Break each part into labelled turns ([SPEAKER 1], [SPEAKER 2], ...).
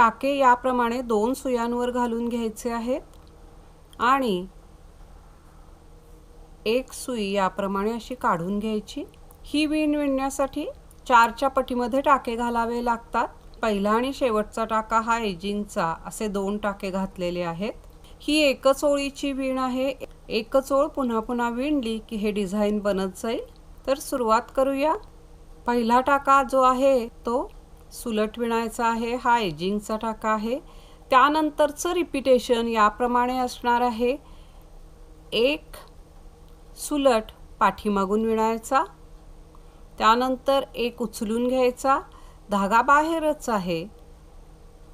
[SPEAKER 1] टाके याप्रमाणे दोन सुयांवर घालून घ्यायचे आहेत. आणि एक सुई याप्रमाणे अशी काढून घ्यायची. ही विण विणण्यासाठी चारच्या पटीमध्ये टाके घालावे लागतात. पहिला आणि शेवटचा टाका हा एजिंगचा असे दोन टाके घातलेले आहेत. ही एकच ओळीची विण आहे. एकच ओळ पुन्हा पुन्हा विणली की हे डिझाईन बनत जाईल. तर सुरुवात करूया. पहिला टाका जो आहे तो सुलट विणायचा आहे हा एजिंगचा टाका आहे. त्यानंतरचं रिपिटेशन याप्रमाणे असणार आहे. एक सुलट पाठीमागून विणायचा. त्यानंतर एक उचलून घ्यायचा. धागा बाहेरच आहे.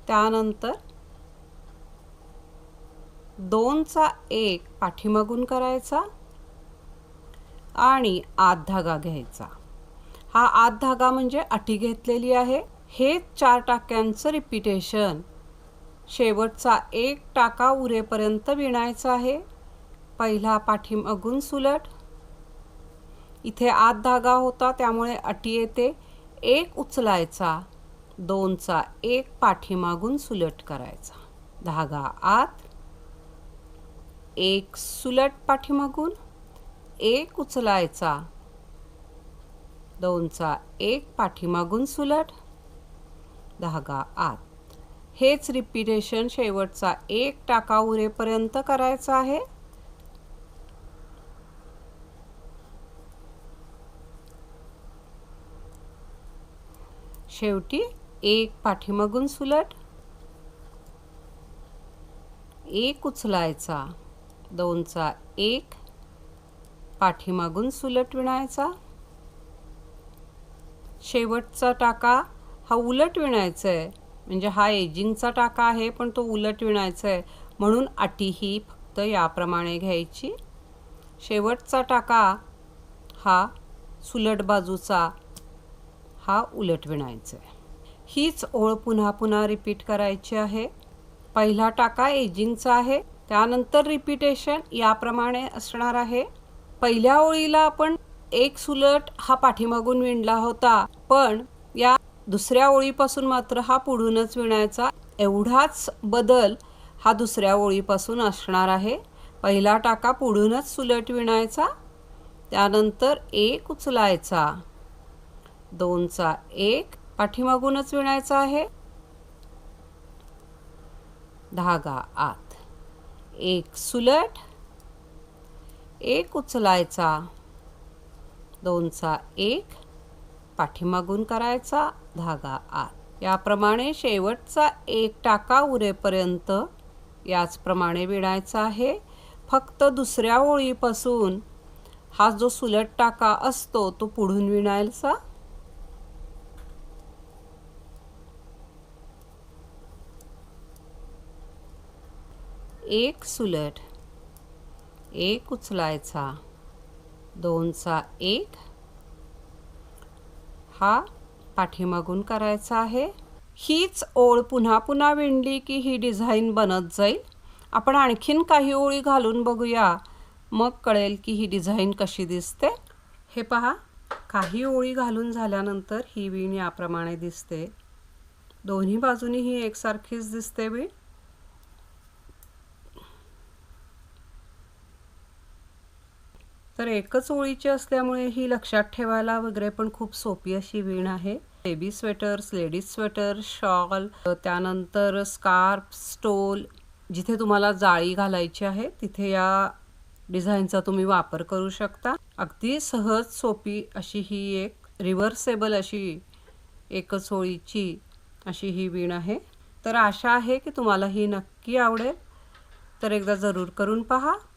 [SPEAKER 1] त्यानंतर दोनचा एक पाठीमागून करायचा आणि आत धागा घ्यायचा. हा आत धागा म्हणजे अटी घेतलेली आहे. हे चार टाक्यांचं रिपिटेशन शेवटचा एक टाका उरेपर्यंत विणायचा आहे. पहिला पाठीमागून सुलट. इथे आत धागा होता त्यामुळे अटी येते. एक उचलायचा. दोनचा एक पाठीमागून सुलट करायचा. धागा आत. एक सुलट पाठीमागून. एक उचलायचा. दोनचा एक पाठीमागून सुलट. धागा आत. हेच रिपिटेशन शेवटचा एक टाका उरेपर्यंत करायचा आहे. शेवटी एक पाठीमागून सुलट. एक उचलायचा. दोनचा एक. पाठीमागून सुलट विणायचा. शेवटचा टाका हा उलट विणायचा आहे म्हणजे हा एजिंगचा टाका आहे पण तो उलट विणायचा आहे म्हणून अटी ही फक्त याप्रमाणे घ्यायची. शेवटचा टाका हा सुलट बाजूचा हा उलट विणायचा आहे हीच ओळ पुन्हा पुन्हा रिपीट करायची आहे. पहिला टाका एजिंगचा आहे. त्यानंतर रिपिटेशन याप्रमाणे असणार आहे. पहिल्या ओळीला आपण एक सुलट हा पाठीमागून विणला होता पण या दुसऱ्या ओळीपासून मात्र हा पुढूनच विणायचा एवढाच बदल हा दुसऱ्या ओळीपासून असणार आहे. पहिला टाका पुढूनच सुलट विणायचा त्यानंतर एक उचलायचा. दोनचा एक पाठीमागूनच विणायचा आहे. धागा आत. एक सुलट एक उचलायचा. दोनचा एक पाठीमागून करायचा धागा आत. याप्रमाणे शेवटचा एक टाका उरेपर्यंत याचप्रमाणे विणायचा आहे. फक्त दुसऱ्या ओळीपासून हा जो सुलट टाका असतो तो पुढून विणायचा. एक सुलट एक उचलायचा. दोनचा एक हा पाठीमागून करायचा आहे. हीच ओळ पुन्हा पुन्हा विणली की ही डिझाईन बनत जाईल. आपण आणखीन काही ओळी घालून बघूया. मग कळेल की ही डिझाईन कशी दिसते. हे पहा काही ओळी घालून झाल्यानंतर ही विण याप्रमाणे दिसते. दोन्ही बाजूनी ही एकसारखीच दिसते विण. तर एकच ओळीची असल्यामुळे ही लक्षात ठेवायला वगैरे पण खूप सोपी अशी विण आहे. Baby sweaters ladies sweater shawl त्यानंतर स्कार्फ स्टोल जिथे तुम्हाला जाळी घालायची आहे तिथे या डिझाईनचा तुम्ही वापर करू शकता. अगदी सहज सोपी अशी ही एक रिव्हर्सेबल अशी एकच ओळीची अशी ही विण आहे. तर आशा आहे की तुम्हाला ही नक्की आवडेल. तर एकदा जरूर करून पहा.